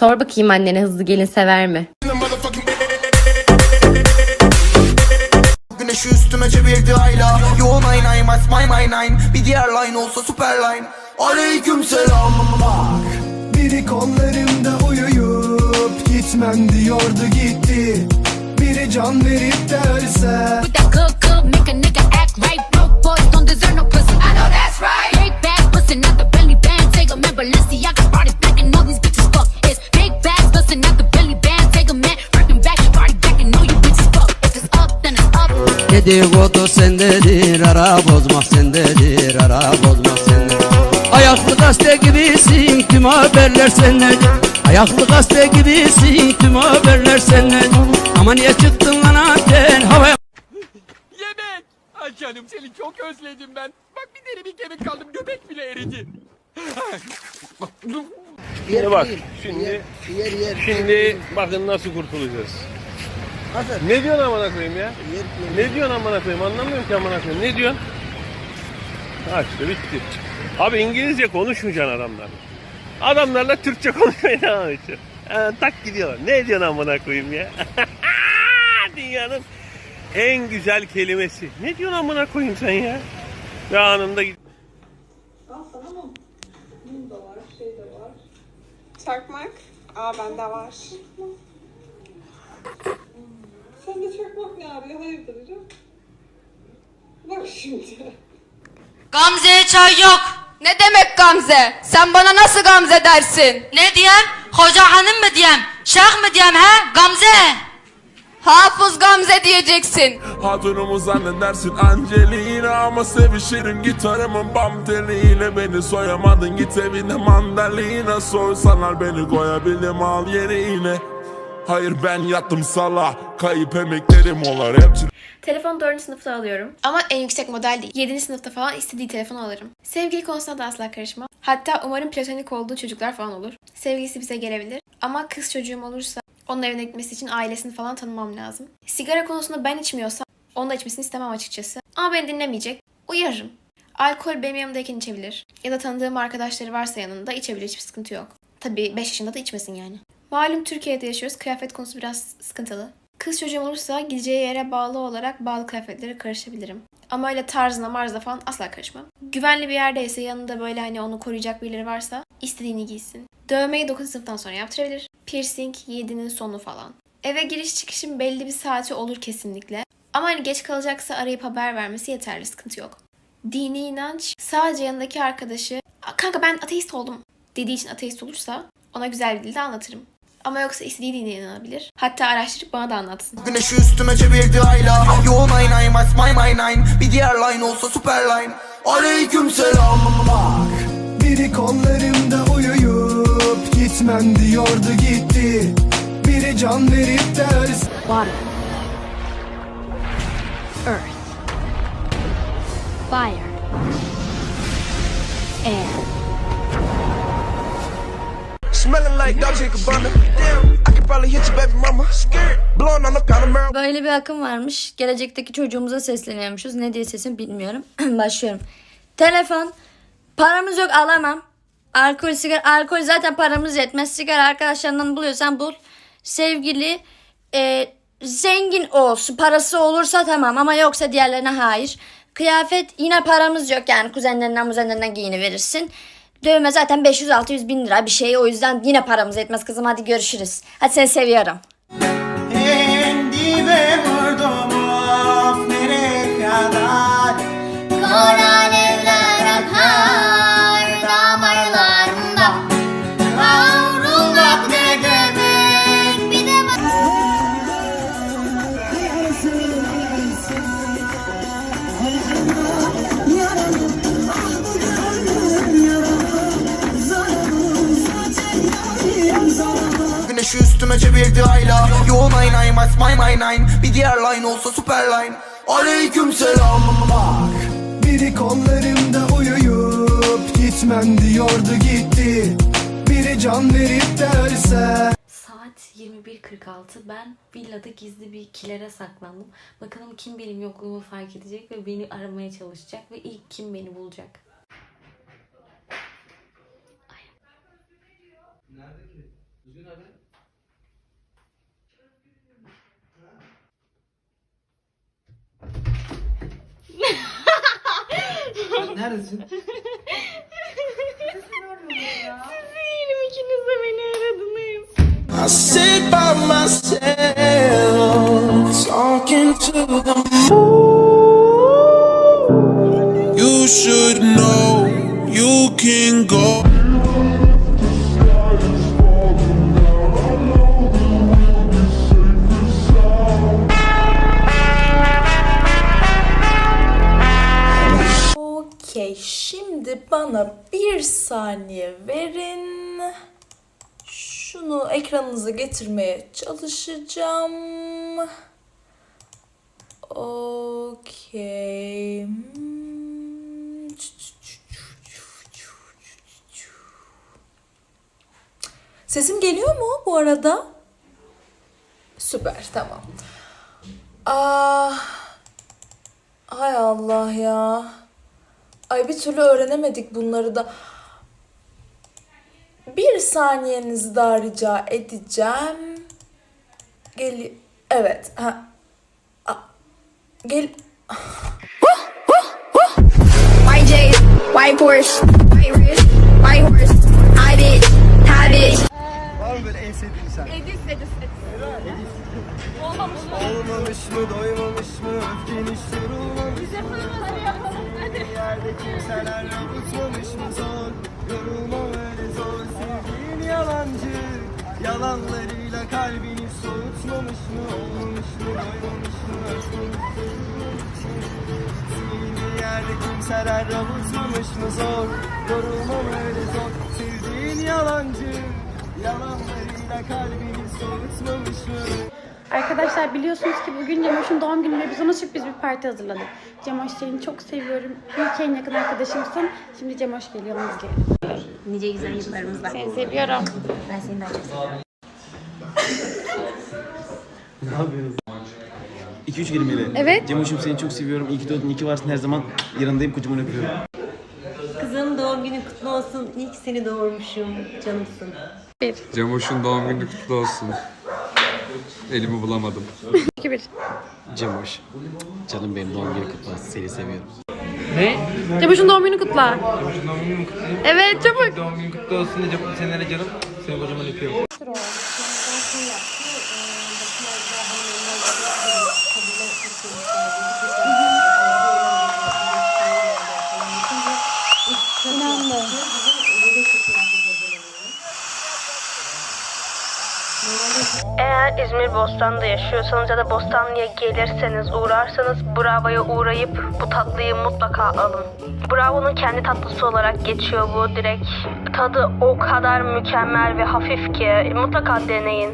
Sor bakayım annene hızlı gelin sever mi? Güneşi üstüme çevirdi ayla. Yoğun ay nay mas my my nine. Bir diğer line olsa süper line. Aleyküm selam. Biri kollarımda uyuyup gitmem diyordu gitti. Biri can verip de Dedikodu sendedir, ara bozmak sendedir, ara bozmak sendedir. Ayaklı gazete gibisin, tüm haberler sendedir. Ayaklı gazete gibisin, tüm haberler sendedir. Ama niye çıktın lan anten havaya? Yemek! Ay canım seni çok özledim ben. Bak bir deri bir kemik kaldım göbek bile eridi. Şimdi bak şimdi şimdi bakın nasıl kurtulacağız. Ne diyorsun amına koyayım ya? Ne diyorsun amına koyayım anlamıyorum ki amına koyayım. Ne diyorsun? Ha işte bitti. Abi İngilizce konuşmayacaksın adamlarla. Adamlarla Türkçe konuşmaya devam edeceksin. Ha, tak gidiyorlar. Ne diyorsun amına koyayım ya? Dünyanın en güzel kelimesi. Ne diyorsun amına koyayım sen ya? Ve anında git. Çakmak. Aa bende var. Sende çakmak ne arıyor? Hayırdır hocam? Bak şimdi. Gamze'ye çay yok. Ne demek Gamze? Sen bana nasıl Gamze dersin? Ne diyem? Hoca hanım mı diyem? Şeyh mi diyem he? Gamze. Hafız Gamze diyeceksin. Hatunumu zannedersin Angelina Ama sevişirim gitarımın bam teliyle Beni soyamadın git evine mandalina Soysalar beni koyabildim al yerine Hayır ben yattım sala Kayıp emeklerim olar hepsi Telefon 4. sınıfta alıyorum. Ama en yüksek model değil. 7. sınıfta falan istediği telefonu alırım. Sevgili konusunda da asla karışmam. Hatta umarım platonik olduğu çocuklar falan olur. Sevgilisi bize gelebilir. Ama kız çocuğum olursa onun evine gitmesi için ailesini falan tanımam lazım. Sigara konusunda ben içmiyorsam onun da içmesini istemem açıkçası. Ama beni dinlemeyecek. Uyarırım. Alkol benim yanımdayken içebilir. Ya da tanıdığım arkadaşları varsa yanında içebilir. Hiçbir sıkıntı yok. Tabii 5 yaşında da içmesin yani. Malum Türkiye'de yaşıyoruz. Kıyafet konusu biraz sıkıntılı. Kız çocuğum olursa gideceği yere bağlı olarak bağlı kıyafetlere karışabilirim. Ama öyle tarzına marzına falan asla karışmam. Güvenli bir yerdeyse yanında böyle hani onu koruyacak birileri varsa istediğini giysin. Dövmeyi 9 sınıftan sonra yaptırabilir. Piercing 7'nin sonu falan. Eve giriş çıkışın belli bir saati olur kesinlikle. Ama hani geç kalacaksa arayıp haber vermesi yeterli sıkıntı yok. Dini inanç sadece yanındaki arkadaşı "Aa, kanka ben ateist oldum dediği için ateist olursa ona güzel bir dilde anlatırım. Ama yoksa istediği dine inanabilir. Hatta araştırıp bana da anlatsın. Güneşi üstüme çevirdi ayla ay nay mas my my nine Bir diğer line olsa süper line Aleyküm selam Biri kollarımda uyuyup gitmem diyordu gitti Biri can verip de ölse Water. Earth. Fire. Air. Smelling like Dolce Gabbana Damn, I could probably hit your baby mama Scared, blowing on the marijuana Böyle bir akım varmış. Gelecekteki çocuğumuza sesleniyormuşuz. Ne diye sesim bilmiyorum. Başlıyorum. Telefon. Paramız yok alamam. Alkol, sigara. Alkol zaten paramız yetmez. Sigara arkadaşlarından buluyorsan bul. Sevgili e, zengin olsun. Parası olursa tamam ama yoksa diğerlerine hayır. Kıyafet yine paramız yok yani kuzenlerinden muzenlerinden giyini verirsin. Dövme zaten 500-600 bin lira bir şey o yüzden yine paramız yetmez kızım hadi görüşürüz. Hadi seni seviyorum. Güneşi üstüme çevirdi ayla Yoğun ay nay mas my my nine Bir diğer line olsa süper line Aleyküm selam Biri kollarımda uyuyup gitmem diyordu gitti Biri can verip de ölse Saat 21.46. Ben villada gizli bir kilere saklandım. Bakalım kim benim yokluğumu fark edecek ve beni aramaya çalışacak ve ilk kim beni bulacak. Nerede ki? Düzgün Neredesin? I sit by myself, talking to the moon. You should know you can go. Bana bir saniye verin. Şunu ekranınıza getirmeye çalışacağım. Okey. Sesim geliyor mu bu arada? Süper, tamam. Ah. Hay Allah ya. Ay bir türlü öğrenemedik bunları da. Bir saniyenizi daha rica edeceğim. Gel evet. Ha. A- Gel White J's, white Porsche, white wrist, white horse. I did, have it. Var mı böyle en sevdiğin sen? Edis, Edis, Edis. Olmamış mı? Olmamış mı, doymamış mı, öfken hiç Yerde kimseler avutmamış mı zor Yorulmam öyle zor sevdiğin yalancı Yalanlarıyla kalbini soğutmamış mı Olmamış mı doymamış mı Sevdiğin yerde kimseler avutmamış mı zor Yorulmam öyle zor. Sevdiğin yalancı Yalanlarıyla kalbini soğutmamış mı Arkadaşlar biliyorsunuz ki bugün Cemoş'un doğum günü ve biz ona sürpriz bir parti hazırladık. Cemoş seni çok seviyorum. İyi ki en yakın arkadaşımsın. Şimdi Cemoş geliyor onu izleyelim. Nice güzel yıllarımızda. Seni seviyorum. Ben seni daha çok seviyorum. 2-3 kelimeyle. Evet. Cemoş'um seni çok seviyorum. İyi ki doğdun, iyi ki varsın. Her zaman yanındayım, kocaman öpüyorum. Kızım doğum günün kutlu olsun. İyi ki seni doğurmuşum. Canımsın. Cemoş'un doğum günü kutlu olsun. Elimi bulamadım. 2 1. Cemoş, canım benim doğum günü kutlu olsun. Seni seviyorum. Cemoş'un doğum günü kutla. Evet çabuk. Doğum günün kutlu olsun. Nice mutlu senelere canım. Seni kocaman öpüyorum. Eğer İzmir Bostan'da yaşıyorsanız ya da Bostanlı'ya gelirseniz uğrarsanız Bravo'ya uğrayıp bu tatlıyı mutlaka alın. Bravo'nun kendi tatlısı olarak geçiyor bu direkt. Tadı o kadar mükemmel ve hafif ki mutlaka deneyin.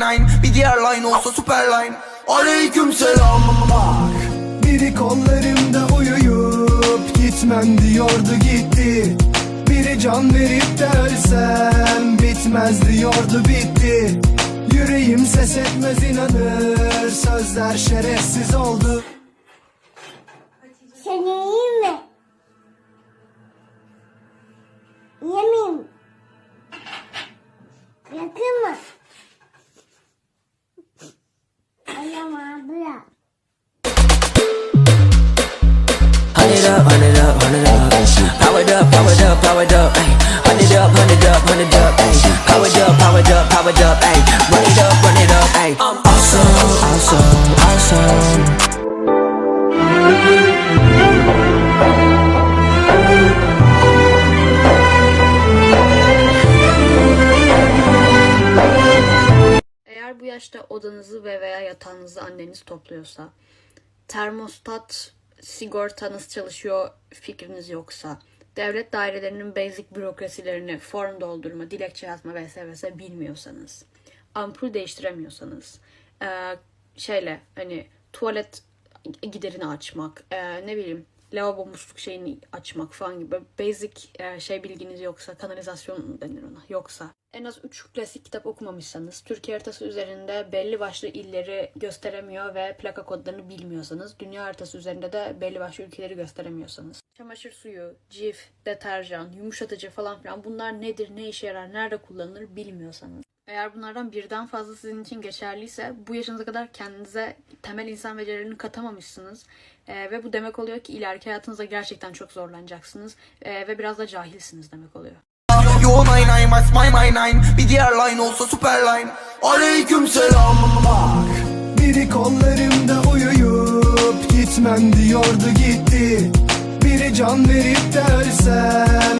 99 Bir diğer line olsa süper line. Aleyküm selam. Bak Biri kollarımda uyuyup gitmem diyordu gitti. Biri can verip de ölsem bitmez diyordu bitti. Yüreğim ses etmez inanır Sözler şerefsiz oldu. Anneniz topluyorsa, termostat sigortanız çalışıyor fikriniz yoksa, devlet dairelerinin basic bürokrasilerini, form doldurma, dilekçe yazma vs vs bilmiyorsanız, ampul değiştiremiyorsanız, şeyle hani tuvalet giderini açmak, ne bileyim lavabo musluk şeyini açmak falan gibi. Basic e, şey bilginiz yoksa, kanalizasyon denir ona? Yoksa, en az 3 klasik kitap okumamışsanız, Türkiye haritası üzerinde belli başlı illeri gösteremiyor ve plaka kodlarını bilmiyorsanız, dünya haritası üzerinde de belli başlı ülkeleri gösteremiyorsanız, çamaşır suyu, cif, deterjan, yumuşatıcı falan filan bunlar nedir, ne işe yarar, nerede kullanılır bilmiyorsanız, eğer bunlardan birden fazla sizin için geçerliyse bu yaşınıza kadar kendinize temel insan becerilerini katamamışsınız. Ee, ve bu demek oluyor ki ileriki hayatınızda gerçekten çok zorlanacaksınız. Ee, ve biraz da cahilsiniz demek oluyor. Yo nine nine my my my nine Bir diğer line olsa super line Aleyküm selam Bak Biri kollarımda uyuyup Gitmem diyordu gitti Biri can verip de